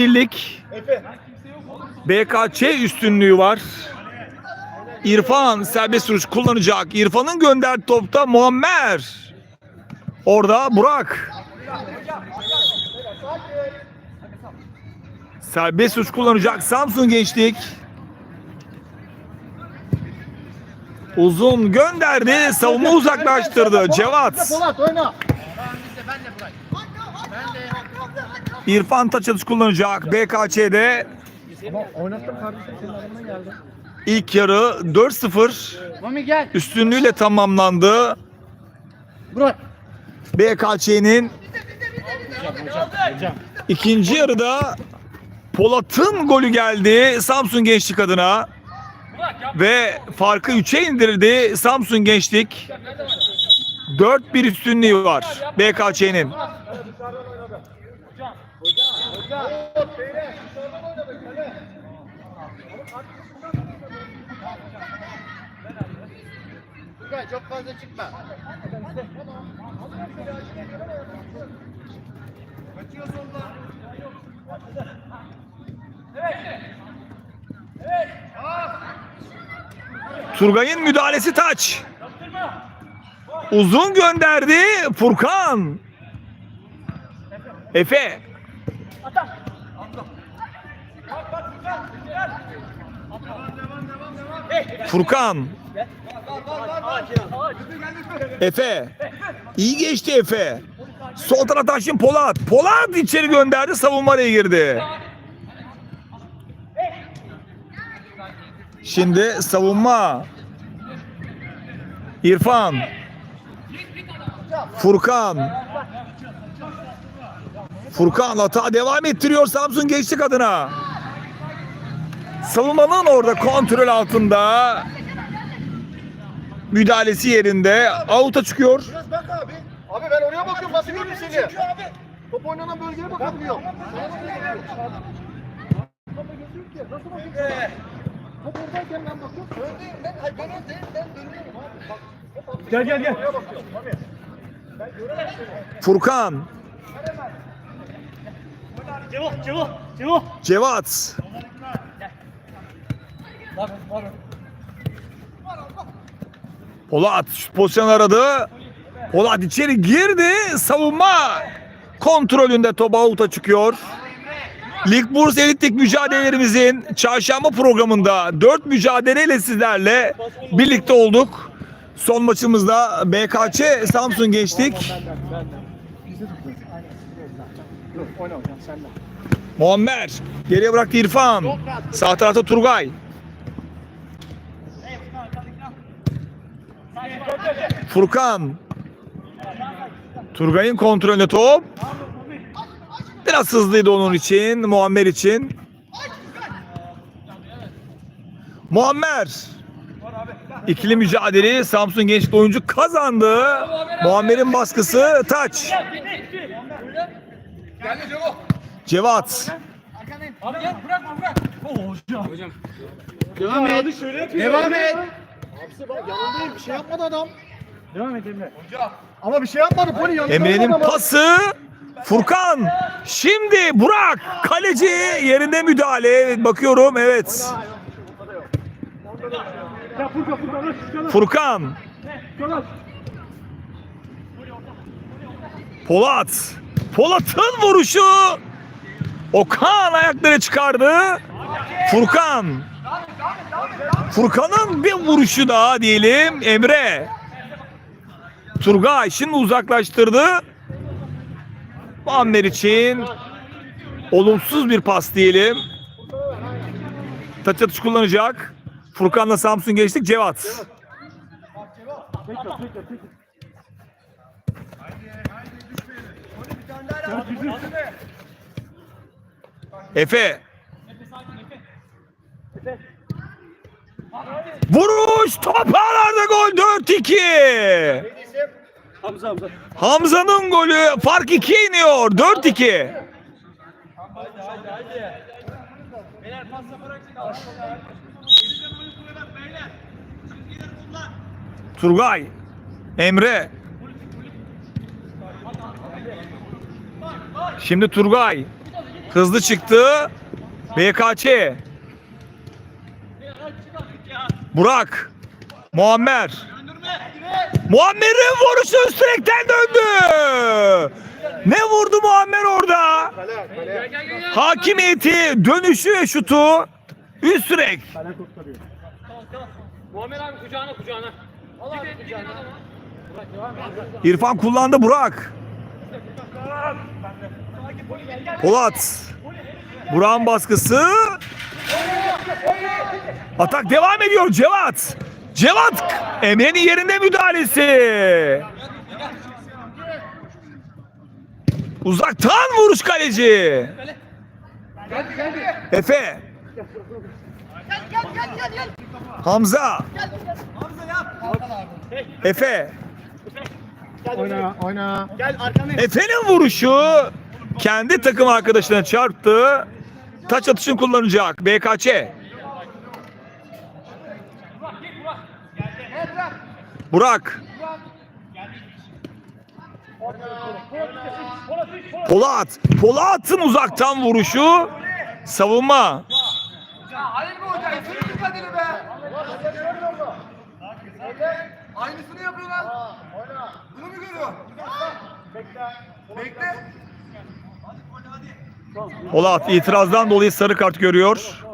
birlik BKÇ üstünlüğü var. İrfan serbest vuruş kullanacak. İrfan'ın gönderdiği topta Muammer. Orada Burak. Serbest vuruş kullanacak Samsun Gençlik. Uzun gönderdi. Savunma uzaklaştırdı. Cevat. Polat oyna. İrfan taç atış kullanacak. BKÇ'de Ama oynattım kardeşim senin adamına geldi. ilk yarı 4-0 Mami gel. üstünlüğüyle tamamlandı. Burak. BKÇ'nin ikinci yarıda Polat'ın golü geldi Samsun Gençlik adına. Ve farkı 3'e indirdi Samsun Gençlik. 4-1 üstünlüğü var BKÇ'nin. Burak çok fazla çıkma. Turgay'ın müdahalesi taç. Uzun gönderdi Furkan. Efe. Furkan. Efe. İyi geçti Efe. Sol taraftan şimdi Polat. Polat içeri gönderdi savunmaya girdi. Şimdi savunma. İrfan. Furkan. Furkan hata devam ettiriyor Samsun Gençlik adına. Savunmanın orada kontrol altında. Müdahalesi yerinde. Out'a çıkıyor. Biraz bak abi. Abi ben oraya bakıyorum nasıl göreyim seni? abi. Top oynanan bölgeye bakabiliyorum. Topa gözüküyor ki. Nasıl bakayım sana? Top oradayken ben bakıyorum. Öndeyim ben. Hayır ben öndeyim. Ben dönüyorum abi. Bak. Gel, gel, gel. Ben göremem seni. Furkan. Cevo, Cevo, Cevo. Cevat. Polat pozisyon aradı. Polat içeri girdi. Savunma kontrolünde top out'a çıkıyor. Lig Burs Elitlik mücadelelerimizin çarşamba programında 4 mücadeleyle sizlerle birlikte olduk. Son maçımızda BKÇ Samsun geçtik. Muammer geriye bıraktı İrfan. Sağ tarafta Turgay. Furkan. Turgay'ın kontrolünde top. Biraz hızlıydı onun için, Muammer için. Muammer. İkili mücadeleyi Samsun Gençlik oyuncu kazandı. Muammer'in baskısı taç. Cevat. Devam et. Devam et. Abisi bak yanındayım. Bir şey yapmadı adam. Devam et Emre. Ama bir şey yapmadı. Poli. Emre'nin pası. Furkan. Şimdi Burak. Kaleci yerinde müdahale. Bakıyorum evet. Ya Furkan, Furkan, Furkan, Furkan, Furkan. Furkan. Polat. Polat'ın vuruşu. Okan ayakları çıkardı. Furkan. Furkan'ın bir vuruşu daha diyelim. Emre. Turgay şimdi uzaklaştırdı. Muammer için olumsuz bir pas diyelim. Taç atış kullanacak. Furkan'la Samsun geçtik. Cevat. Efe. Vuruş top ağlarda gol 4-2. Hamza, Hamza. Hamza'nın golü fark 2'ye iniyor 4-2. Turgay, Emre. Şimdi Turgay. Hızlı çıktı. BKÇ. Burak. Muammer. Muammer'in vuruşu üst direkten döndü. Ne vurdu Muammer orada? Hakimiyeti, dönüşü ve şutu üst direk. Muammer abi kucağına kucağına. İrfan kullandı Burak. Polat. Burak'ın baskısı. Atak devam ediyor Cevat. Cevat Emre'nin yerinde müdahalesi. Uzaktan vuruş kaleci. Efe. Hamza. Efe. Oyna, oyna. Efe'nin vuruşu kendi takım arkadaşına çarptı. Taç atışını kullanacak BKÇ. Burak. Polat. Polat'ın uzaktan vuruşu. Savunma. Aynısını yapıyor lan. Bunu mu görüyor? Bekle. Polat itirazdan dolayı sarı kart görüyor.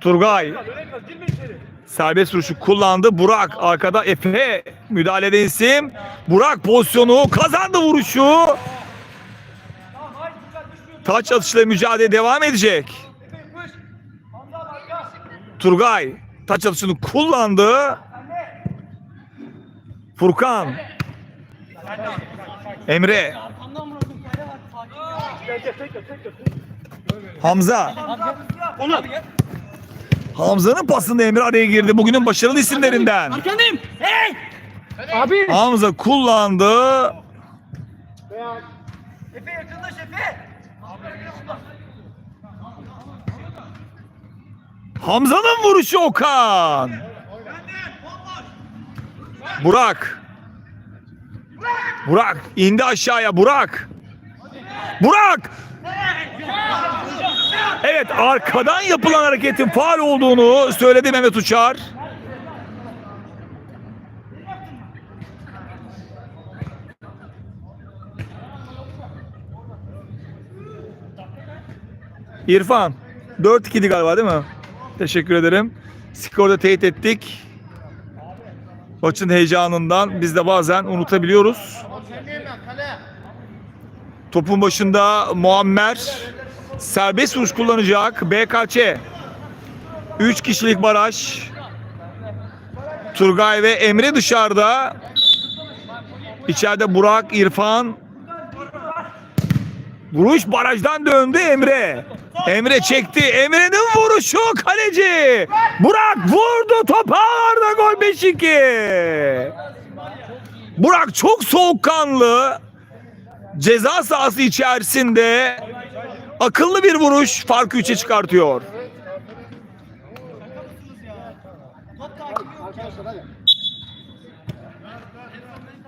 Turgay serbest vuruşu kullandı. Burak arkada Efe müdahalede isim. Burak pozisyonu kazandı vuruşu. Taç atışla mücadele devam edecek. Turgay taç atışını kullandı. Furkan Emre Hamza Hamza'nın pasında Emre araya girdi. Bugünün başarılı isimlerinden. Arkandayım. Hey! Abi. Hamza kullandı. Efe yakınlaş Efe. Hamza'nın vuruşu Okan. Burak. Burak indi aşağıya Burak. Burak. Evet arkadan yapılan hareketin faal olduğunu söyledi Mehmet Uçar. İrfan 4-2'di galiba değil mi? Teşekkür ederim. Skorda teyit ettik. Maçın heyecanından biz de bazen unutabiliyoruz. Topun başında Muammer serbest vuruş kullanacak. BKÇ 3 kişilik baraj. Turgay ve Emre dışarıda. İçeride Burak, İrfan. Vuruş barajdan döndü Emre. Emre çekti. Emre'nin vuruşu kaleci. Burak vurdu topa ağlarda gol 5-2. Burak çok soğukkanlı. Ceza sahası içerisinde akıllı bir vuruş farkı 3'e çıkartıyor.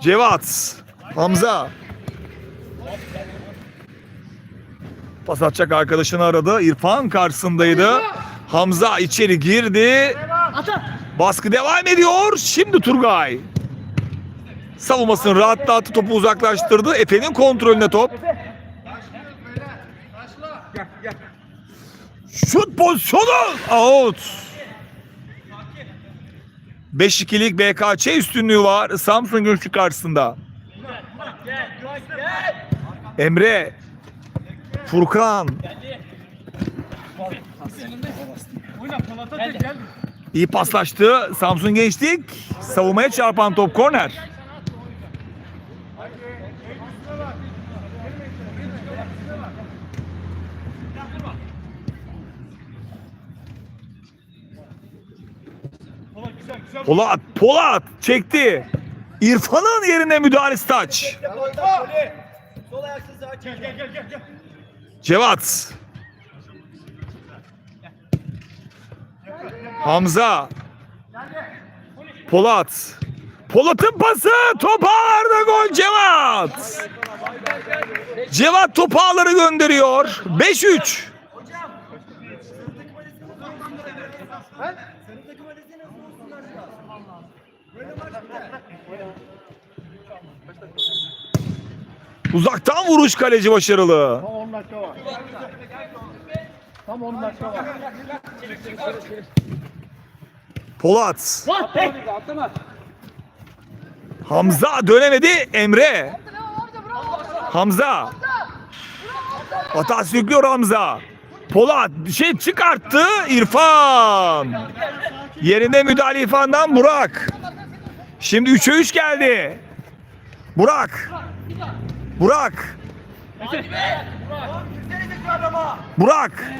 Cevat, Hamza. Pas atacak arkadaşını aradı. İrfan karşısındaydı. Hamza içeri girdi. Baskı devam ediyor. Şimdi Turgay. Savunmasını rahatlattı. Topu uzaklaştırdı. Efe'nin kontrolünde top. Şut pozisyonu. Out. 5-2'lik BKÇ üstünlüğü var Samsun Gümrük karşısında. Emre Furkan iyi paslaştı. Samsun Gençlik savunmaya çarpan top korner. Polat, Polat çekti. İrfan'ın yerine müdahalesi taç. Cevat. Hamza. Polat. Polat'ın pası top ağlarda gol Cevat. Cevat top ağları gönderiyor. 5-3. Uzaktan vuruş kaleci başarılı. Tam 10 dakika var. Tam 10 dakika var. Polat. Atlama. Hamza dönemedi Emre. Hamza. Hata sürüklüyor Hamza. Polat bir şey çıkarttı İrfan. Yerine müdahale İrfan'dan Burak. Şimdi 3'e 3 geldi. Burak. Burak. Burak.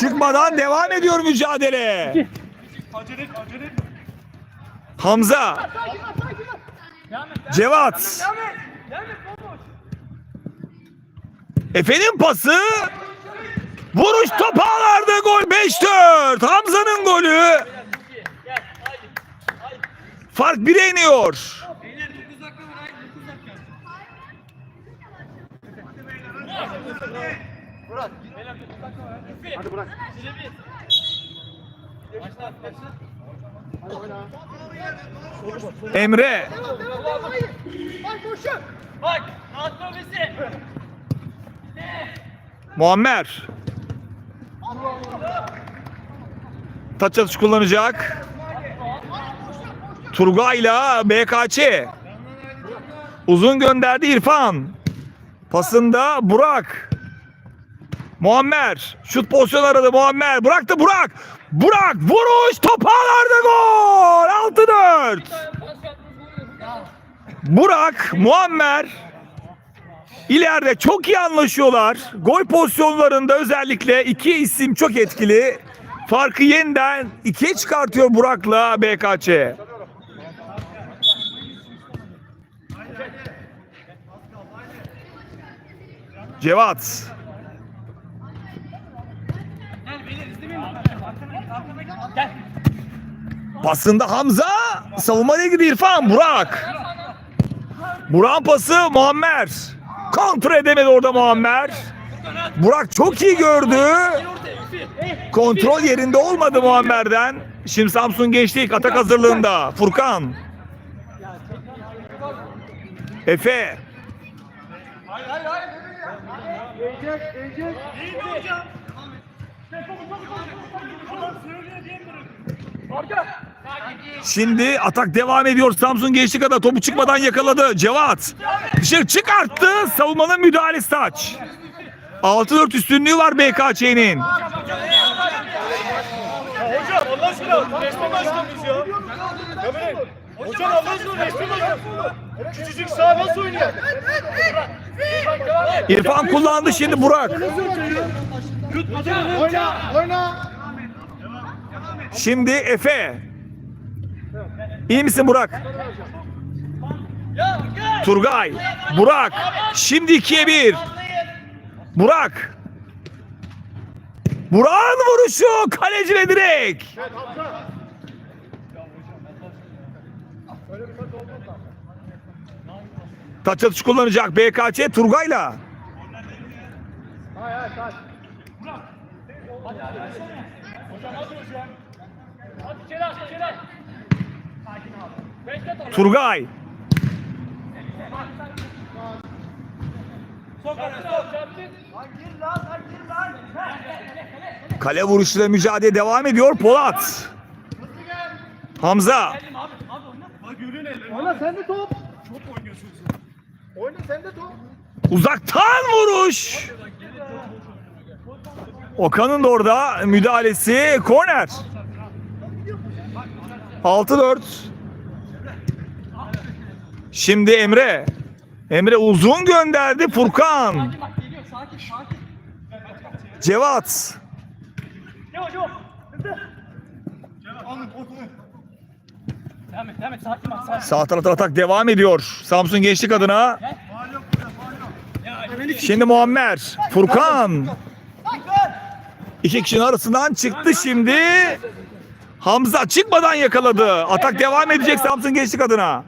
Çıkmadan devam ediyor mücadele. Hamza. Cevat. Efe'nin pası. Vuruş top ağlarda gol 5-4. Hamza'nın golü. Fark 1'e iniyor. Hadi bırak. Emre. Bak. Atma bizi. Muammer. Taç atış kullanacak. Turgay'la BKÇ. Uzun gönderdi İrfan. Pasında Burak. Muammer. Şut pozisyonu aradı Muammer. Bıraktı Burak. Burak vuruş top ağlarda gol. 6-4. Burak, Muammer ileride çok iyi anlaşıyorlar. Gol pozisyonlarında özellikle iki isim çok etkili. Farkı yeniden ikiye çıkartıyor Burak'la BKÇ. Cevat. Pasında Hamza. Savunmaya gidiyor İrfan. Burak. Burak'ın pası Muammer. Kontrol edemedi orada Muammer. Burak çok iyi gördü. Kontrol yerinde olmadı Muammer'den. Şimdi Samsun Gençlik atak hazırlığında. Furkan. Efe. Şimdi atak devam ediyor. Samsun Gençlik Ada topu çıkmadan yakaladı. Cevat. Dışarı çıkarttı. Savunmanın müdahalesi taç. 6-4 üstünlüğü var BKÇ'nin. Hocam Allah aşkına resme başlamış ya. Kamerayı. Hocam Allah aşkına resme başlamış. Küçücük sağ nasıl oynuyor? İrfan kullandı şimdi Burak. Oyna, oyna. Şimdi Efe. İyi misin Burak? Turgay. Burak. Şimdi ikiye bir. Burak. Burak'ın vuruşu kaleci ve direk. Taç atış kullanacak BKC Turgay'la. Hadi içeri aç içeri aç. Bekle topu. Turgay. Kale vuruşuyla mücadele devam ediyor Polat. Hamza. Top. Çok Oyna top. Uzaktan vuruş. Okan'ın da orada müdahalesi korner. 6-4. Şimdi Emre. Emre uzun gönderdi Furkan. Cevat. Sakin. Sağ tarafta atak devam ediyor. Samsun Gençlik adına. Şimdi Muammer. Furkan. İki kişinin arasından çıktı şimdi. Hamza çıkmadan yakaladı. Atak devam edecek Samsun Gençlik adına.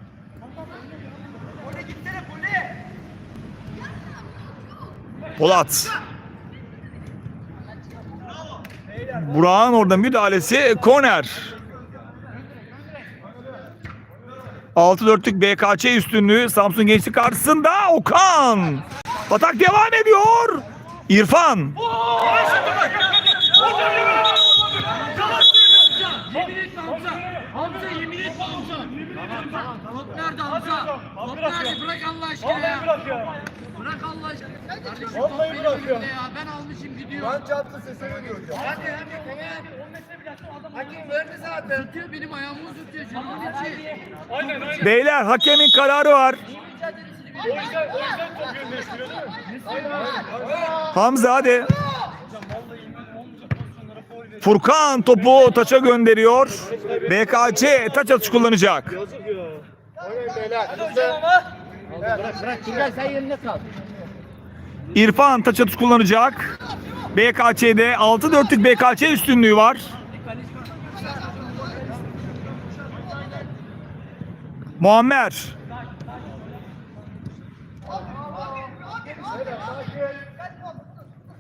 Polat. Burak'ın orada müdahalesi korner. 6-4'lük BKC üstünlüğü Samsun Gençlik karşısında Okan. Atak devam ediyor. İrfan. Top nerede Hamza? Top nerede? Bırak Allah aşkına ya. Bırak ya. Bırak Allah aşkına. Vallahi benim bırak ya. ya. Ben almışım gidiyor. Ben çarptı sesini diyor hocam. Hadi hadi tamam. Hakim verdi zaten. Tutuyor benim ayağımı tutuyor. Aynen aynen. Beyler hakemin kararı var. O yüzden, o yüzden top yönleştiriyor değil mi? Hamza hadi. Furkan topu taça gönderiyor. BKC taç atış kullanacak. Yazık ya. Oynayın beyler. Hızlı. İrfan taç atış kullanacak. BKC'de 6-4'lük BKC üstünlüğü var. Muammer.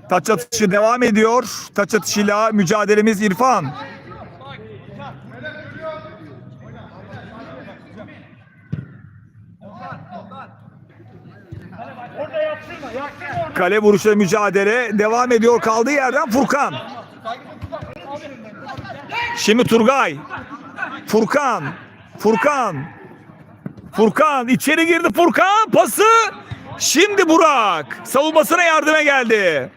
Taç atışı devam ediyor. Taç atışıyla mücadelemiz İrfan. Orada yaptırma. Yaptırma orada. Kale vuruşla mücadele devam ediyor. Kaldığı yerden Furkan. Şimdi Turgay. Furkan. Furkan. Furkan içeri girdi Furkan pası. Şimdi Burak savunmasına yardıma geldi.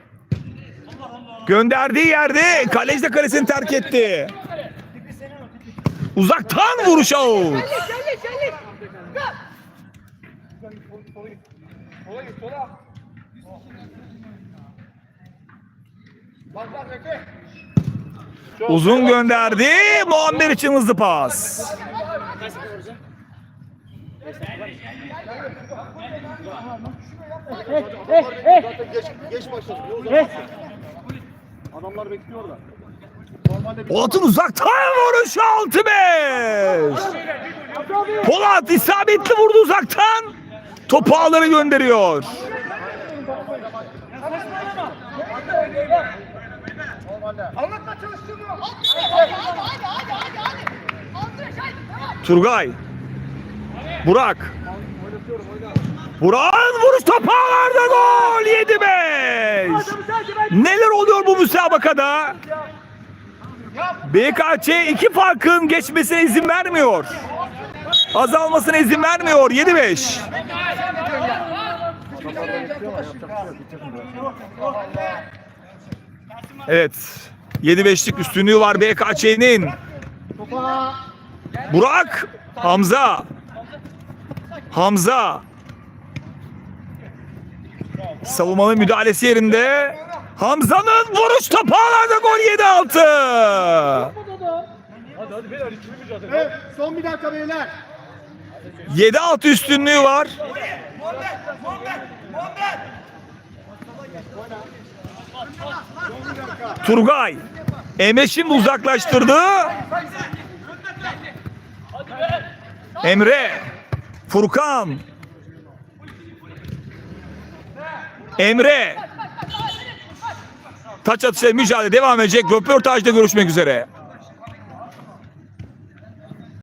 Gönderdiği yerde kaleci de kalesini terk etti. Uzaktan vuruş out. Uzun gönderdi. Muammer için hızlı pas. Adamlar bekliyor da. Polat'ın uzaktan vuruşu 6-5. Polat isabetli vurdu uzaktan. Topu ağları gönderiyor. Anlatma çalıştığını. Turgay. Burak. Burak'ın vuruş topu ağlarda gol 7-5. Neler oluyor bu müsabakada? BKC iki farkın geçmesine izin vermiyor. Azalmasına izin vermiyor 7-5. Evet. 7-5'lik üstünlüğü var BKC'nin. Burak. Hamza. Hamza. Savunmanın müdahalesi yerinde. Hamza'nın vuruş topu ağlarda gol 7-6. Hadi hadi beyler ikili mücadele. Evet, son bir dakika beyler. 7-6 üstünlüğü var. Turgay. Emre şimdi uzaklaştırdı. Emre. Furkan. Emre. Taç atışı mücadele devam edecek. Röportajda görüşmek üzere.